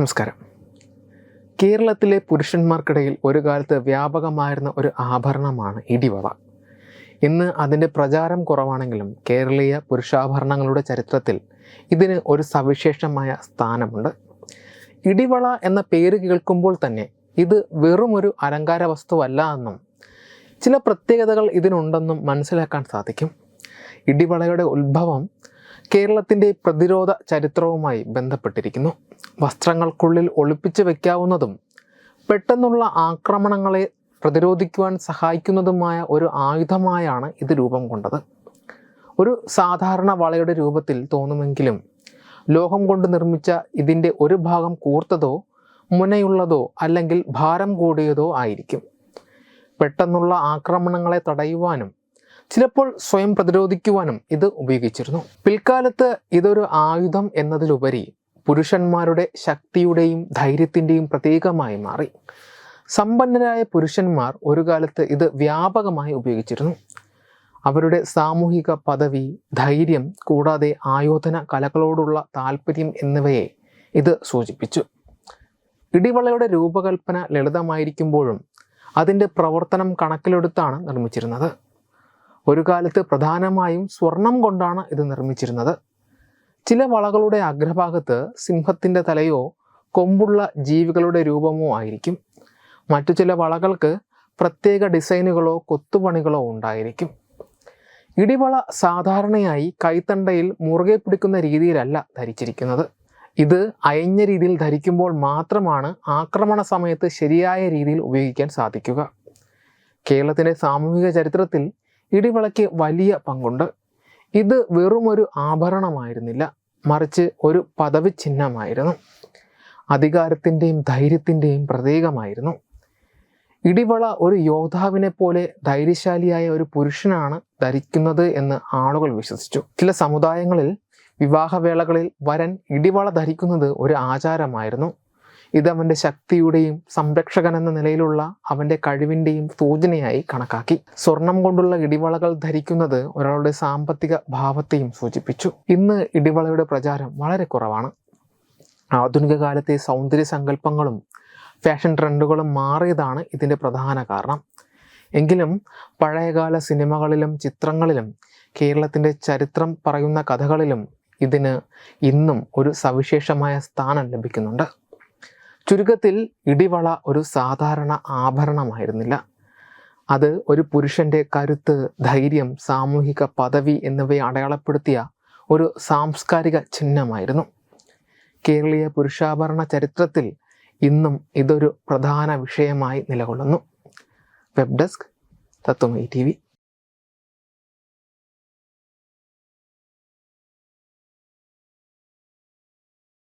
നമസ്കാരം. കേരളത്തിലെ പുരുഷന്മാർക്കിടയിൽ ഒരു കാലത്ത് വ്യാപകമായിരുന്ന ഒരു ആഭരണമാണ് ഇടിവള ഇന്ന് അതിന്റെ പ്രചാരം കുറവാണെങ്കിലും കേരളീയ പുരുഷാഭരണങ്ങളുടെ ചരിത്രത്തിൽ ഇതിന് ഒരു സവിശേഷമായ സ്ഥാനമുണ്ട്. ഇടിവള എന്ന പേര് കേൾക്കുമ്പോൾ തന്നെ ഇത് വെറുമൊരു അലങ്കാര വസ്തുവല്ല എന്നും ചില പ്രത്യേകതകൾ ഇതിനുണ്ടെന്നും മനസ്സിലാക്കാൻ സാധിക്കും. ഇടിവളയുടെ ഉത്ഭവം കേരളത്തിന്റെ പ്രതിരോധ ചരിത്രവുമായി ബന്ധപ്പെട്ടിരിക്കുന്നു. വസ്ത്രങ്ങൾക്കുള്ളിൽ ഒളിപ്പിച്ച് വയ്ക്കാവുന്നതും പെട്ടെന്നുള്ള ആക്രമണങ്ങളെ പ്രതിരോധിക്കുവാൻ സഹായിക്കുന്നതുമായ ഒരു ആയുധമായാണ് ഇത് രൂപം കൊണ്ടത്. ഒരു സാധാരണ വളയുടെ രൂപത്തിൽ തോന്നുമെങ്കിലും ലോഹം കൊണ്ട് നിർമ്മിച്ച ഇതിന്റെ ഒരു ഭാഗം കൂർത്തതോ മുനയുള്ളതോ അല്ലെങ്കിൽ ഭാരം കൂടിയതോ ആയിരിക്കും. പെട്ടെന്നുള്ള ആക്രമണങ്ങളെ തടയുവാനും ചിലപ്പോൾ സ്വയം പ്രതിരോധിക്കുവാനും ഇത് ഉപയോഗിച്ചിരുന്നു. പിൽക്കാലത്ത് ഇതൊരു ആയുധം എന്നതിലുപരി പുരുഷന്മാരുടെ ശക്തിയുടെയും ധൈര്യത്തിന്റെയും പ്രതീകമായി മാറി. സമ്പന്നരായ പുരുഷന്മാർ ഒരു കാലത്ത് ഇത് വ്യാപകമായി ഉപയോഗിച്ചിരുന്നു. അവരുടെ സാമൂഹിക പദവി ധൈര്യം കൂടാതെ ആയോധന കലകളോടുള്ള താല്പര്യം എന്നിവയെ ഇത് സൂചിപ്പിച്ചു. ഇടിവളയുടെ രൂപകൽപ്പന ലളിതമായിരിക്കുമ്പോഴും അതിന്റെ പ്രവർത്തനം കണക്കിലെടുത്താണ് നിർമ്മിച്ചിരുന്നത്. ഒരു കാലത്ത് പ്രധാനമായും സ്വർണം കൊണ്ടാണ് ഇത് നിർമ്മിച്ചിരുന്നത്. ചില വളകളുടെ അഗ്രഭാഗത്ത് സിംഹത്തിന്റെ തലയോ കൊമ്പുള്ള ജീവികളുടെ രൂപമോ ആയിരിക്കും. മറ്റു ചില വളകൾക്ക് പ്രത്യേക ഡിസൈനുകളോ കൊത്തുപണികളോ ഉണ്ടായിരിക്കും. ഇടിവള സാധാരണയായി കൈത്തണ്ടയിൽ മുറുകെ പിടിക്കുന്ന രീതിയിലല്ല ധരിച്ചിരിക്കുന്നത്. ഇത് അയഞ്ഞ രീതിയിൽ ധരിക്കുമ്പോൾ മാത്രമാണ് ആക്രമണ സമയത്ത് ശരിയായ രീതിയിൽ ഉപയോഗിക്കാൻ സാധിക്കുക. കേരളത്തിന്റെ സാമൂഹിക ചരിത്രത്തിൽ ഇടിവളയ്ക്ക് വലിയ പങ്കുണ്ട്. ഇത് വെറുമൊരു ആഭരണമായിരുന്നില്ല മറിച്ച് ഒരു പദവി ചിഹ്നമായിരുന്നു അധികാരത്തിന്റെയും ധൈര്യത്തിന്റെയും പ്രതീകമായിരുന്നു. ഇടിവള ഒരു യോദ്ധാവിനെ പോലെ ധൈര്യശാലിയായ ഒരു പുരുഷനാണ് ധരിക്കുന്നത് എന്ന് ആളുകൾ വിശ്വസിച്ചു. ചില സമുദായങ്ങളിൽ വിവാഹവേളകളിൽ വരൻ ഇടിവള ധരിക്കുന്നത് ഒരു ആചാരമായിരുന്നു. ഇത് അവന്റെ ശക്തിയുടെയും സംരക്ഷകൻ എന്ന നിലയിലുള്ള അവന്റെ കഴിവിന്റെയും സൂചനയായി കണക്കാക്കി. സ്വർണം കൊണ്ടുള്ള ഇടിവളകൾ ധരിക്കുന്നത് ഒരാളുടെ സാമ്പത്തിക ഭാവത്തെയും സൂചിപ്പിച്ചു. ഇന്ന് ഇടിവളയുടെ പ്രചാരം വളരെ കുറവാണ്. ആധുനിക കാലത്തെ സൗന്ദര്യ സങ്കല്പങ്ങളും ഫാഷൻ ട്രെൻഡുകളും മാറിയതാണ് ഇതിന്റെ പ്രധാന കാരണം. എങ്കിലും പഴയകാല സിനിമകളിലും ചിത്രങ്ങളിലും കേരളത്തിന്റെ ചരിത്രം പറയുന്ന കഥകളിലും ഇതിന് ഇന്നും ഒരു സവിശേഷമായ സ്ഥാനം ലഭിക്കുന്നുണ്ട്. ചുരുക്കത്തിൽ ഇടിവള ഒരു സാധാരണ ആഭരണമായിരുന്നില്ല. അത് ഒരു പുരുഷന്റെ കരുത്ത് ധൈര്യം സാമൂഹിക പദവി എന്നിവയെ അടയാളപ്പെടുത്തിയ ഒരു സാംസ്കാരിക ചിഹ്നമായിരുന്നു. കേരളീയ പുരുഷാഭരണ ചരിത്രത്തിൽ ഇന്നും ഇതൊരു പ്രധാന വിഷയമായി നിലകൊള്ളുന്നു. വെബ് ഡെസ്ക് തത്വമൈ ടി